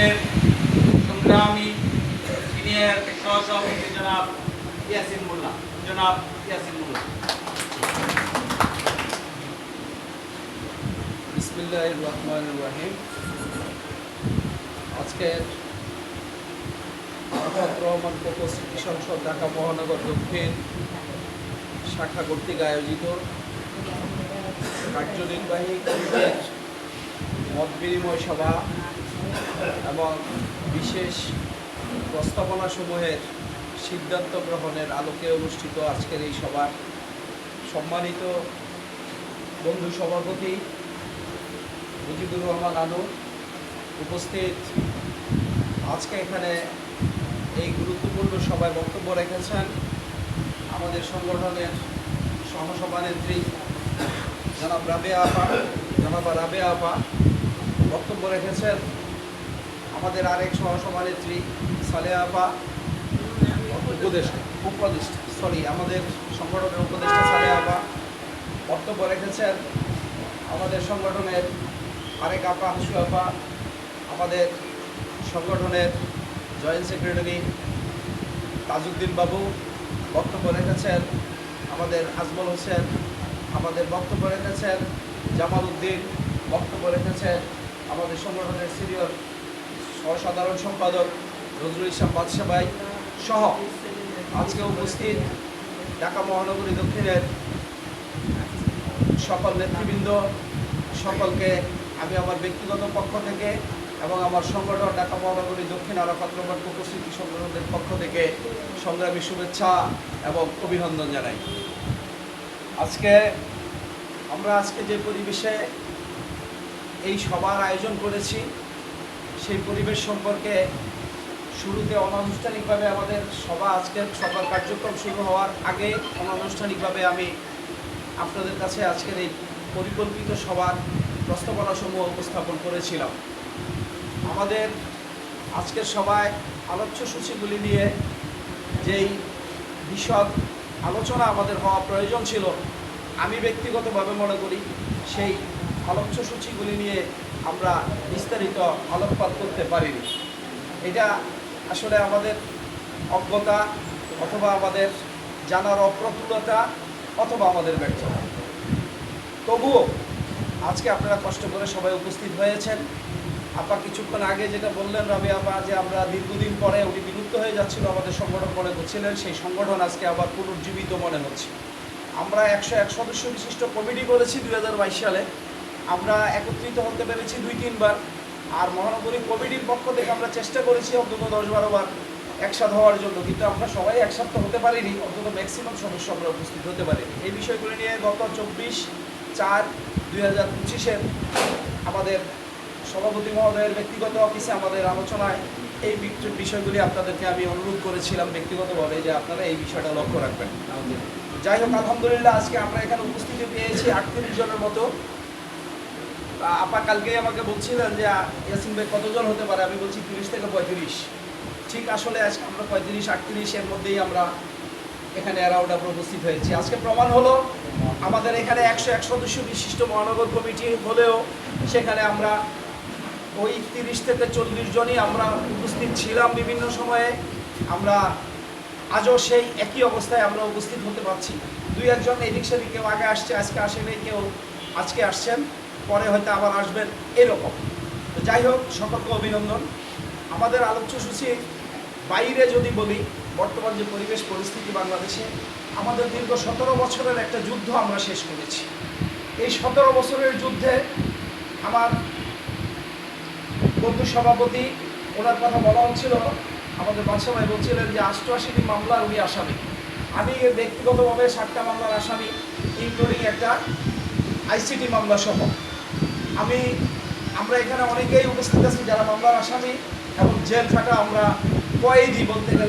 আজকের সংগ্রামী সিনিয়র সহসভাপতি জনাব ইয়াসিন মোল্লা জনাব ইয়াসিন মোল্লা আজকের আরাফাত রহমান কোকো সংসদ ঢাকা মহানগর দক্ষিণ শাখা কর্তৃক আয়োজিত কার্যনির্বাহী কমিটির মত বিনিময় সভা এবং বিশেষ প্রস্তাবনাসমূহের সিদ্ধান্ত গ্রহণের আলোকে অনুষ্ঠিত আজকের এই সভার সম্মানিত বন্ধু সভাপতি মুজিবুর রহমান আনু উপস্থিত। আজকে এখানে এই গুরুত্বপূর্ণ সভায় বক্তব্য রেখেছেন আমাদের সংগঠনের সহসভানেত্রী জনাব রাবে আপা, জনাবা রাবে আপা। বক্তব্য রেখেছেন আমাদের আরেক সহসভানেত্রী সালেয়া আপা, উপদেষ্টা উপদেষ্টা সরি আমাদের সংগঠনের উপদেষ্টা সালেয়া আপা বক্তব্য রেখেছেন। আমাদের সংগঠনের আরেক আপা হাসু আপা, আমাদের সংগঠনের জয়েন্ট সেক্রেটারি তাজউদ্দিন বাবু বক্তব্য রেখেছেন। আমাদের আজমল হোসেন আমাদের বক্তব্য রেখেছেন। জামাল উদ্দিন বক্তব্য রেখেছেন। আমাদের সংগঠনের সিনিয়র সহসাধারণ সম্পাদক নজরুল ইসলাম বাদশা ভাই সহ আজকে উপস্থিত ঢাকা মহানগরী দক্ষিণের সকল নেতৃবৃন্দ, সকলকে আমি আমার ব্যক্তিগত পক্ষ থেকে এবং আমার সংগঠন ঢাকা মহানগরী দক্ষিণ আরাফাত রহমান উপস্থিতি সংগঠনের পক্ষ থেকে সংগ্রামী শুভেচ্ছা এবং অভিনন্দন জানাই। আজকে আমরা আজকে যে পরিবেশে এই সভার আয়োজন করেছি সেই পরিবেশ সম্পর্কে শুরুতে অনানুষ্ঠানিকভাবে আমাদের সভা আজকের সভার কার্যক্রম শুরু হওয়ার আগে অনানুষ্ঠানিকভাবে আমি আপনাদের কাছে আজকের এই পরিকল্পিত সভার প্রস্তাবনাসমূহ উপস্থাপন করেছিলাম। আমাদের আজকের সভায় আলোচ্য সূচিগুলি নিয়ে যেই বিশদ আলোচনা আমাদের হওয়া প্রয়োজন ছিল, আমি ব্যক্তিগতভাবে মনে করি সেই আলোচ্য সূচিগুলি নিয়ে আমরা বিস্তারিত আলোকপাত করতে পারিনি। এটা আসলে আমাদের অজ্ঞতা অথবা আমাদের জানার অপ্রতুলতা অথবা আমাদের ব্যর্থতা। তবুও আজকে আপনারা কষ্ট করে সবাই উপস্থিত হয়েছেন। আপা কিছুক্ষণ আগে যেটা বললেন রবি আপা যে আমরা দীর্ঘদিন পরে উনি বিলুপ্ত হয়ে যাচ্ছিল, আমাদের সংগঠন মনে করছিলেন সেই সংগঠন আজকে আবার পুনর্জীবিত মনে হচ্ছে। আমরা একশো এক সদস্য বিশিষ্ট কমিটি করেছি দুই সালে। আমরা একত্রিত হতে পেরেছি দুই, তিনবার। আর মহানগরী কমিটির পক্ষ থেকে আমরা চেষ্টা করেছি অন্তত দশ বারো বার একসাথে হওয়ার জন্য। কিন্তু আমরা সবাই একসাথে হতে পারিনি, অন্তত ম্যাক্সিমাম সদস্য আমরা উপস্থিত হতে পারিনি। এই বিষয়গুলি নিয়ে গত চব্বিশ চার দুই হাজার পঁচিশের আমাদের সভাপতি মহোদয়ের ব্যক্তিগত অফিসে আমাদের আলোচনায় এই বিষয়গুলি আপনাদেরকে আমি অনুরোধ করেছিলাম ব্যক্তিগতভাবে যে আপনারা এই বিষয়টা লক্ষ্য রাখবেন। যাই হোক, আলহামদুলিল্লাহ আজকে আমরা এখানে উপস্থিতি পেয়েছি আটত্রিশ জনের মতো। আপা কালকেই আমাকে বলছিলেন যে, ইয়াসিন ভাই কতজন হতে পারে? আমি বলছি তিরিশ থেকে পঁয়ত্রিশ। ঠিক আসলে আজকে আমরা পঁয়ত্রিশ, আটত্রিশ এর মধ্যেই আমরা এখানে অ্যারাউন্ড উপস্থিত হয়েছি। আজকে প্রমাণ হলো, আমাদের এখানে একশো এক সদস্য বিশিষ্ট মহানগর কমিটি হলেও সেখানে আমরা ওই তিরিশ থেকে চল্লিশ জনই আমরা উপস্থিত ছিলাম বিভিন্ন সময়ে। আমরা আজও সেই একই অবস্থায় আমরা উপস্থিত হতে পারছি। দুই একজন এদিক সেদিক কেউ আগে আসছে, আজকে আসেনি, কেউ আজকে আসছেন। পরে হয়তো আবার আসবেন, এরকম। তো যাই হোক সকলকে অভিনন্দন। আমাদের আলোচ্য সূচি, বাইরে যদি বলি, বর্তমান যে পরিবেশ পরিস্থিতি বাংলাদেশে, আমাদের দীর্ঘ সতেরো বছরের একটা যুদ্ধ আমরা শেষ করেছি। এই সতেরো বছরের যুদ্ধে আমার বন্ধু সভাপতি, ওনার কথা বলা হচ্ছিল, আমাদের বাদশা ভাই বলছিলেন যে অষ্টআশিটি মামলার উনি আসামি। আমি ব্যক্তিগতভাবে ষাটটা মামলার আসামি ইনক্লুডিং একটা আইসিটি মামলা সহ আমি, আমরা এখানে অনেকেই উপস্থিত আছি যারা মামলার আসামি এবং জেল থাকা আমরা কয়েদি বলতে গেলে।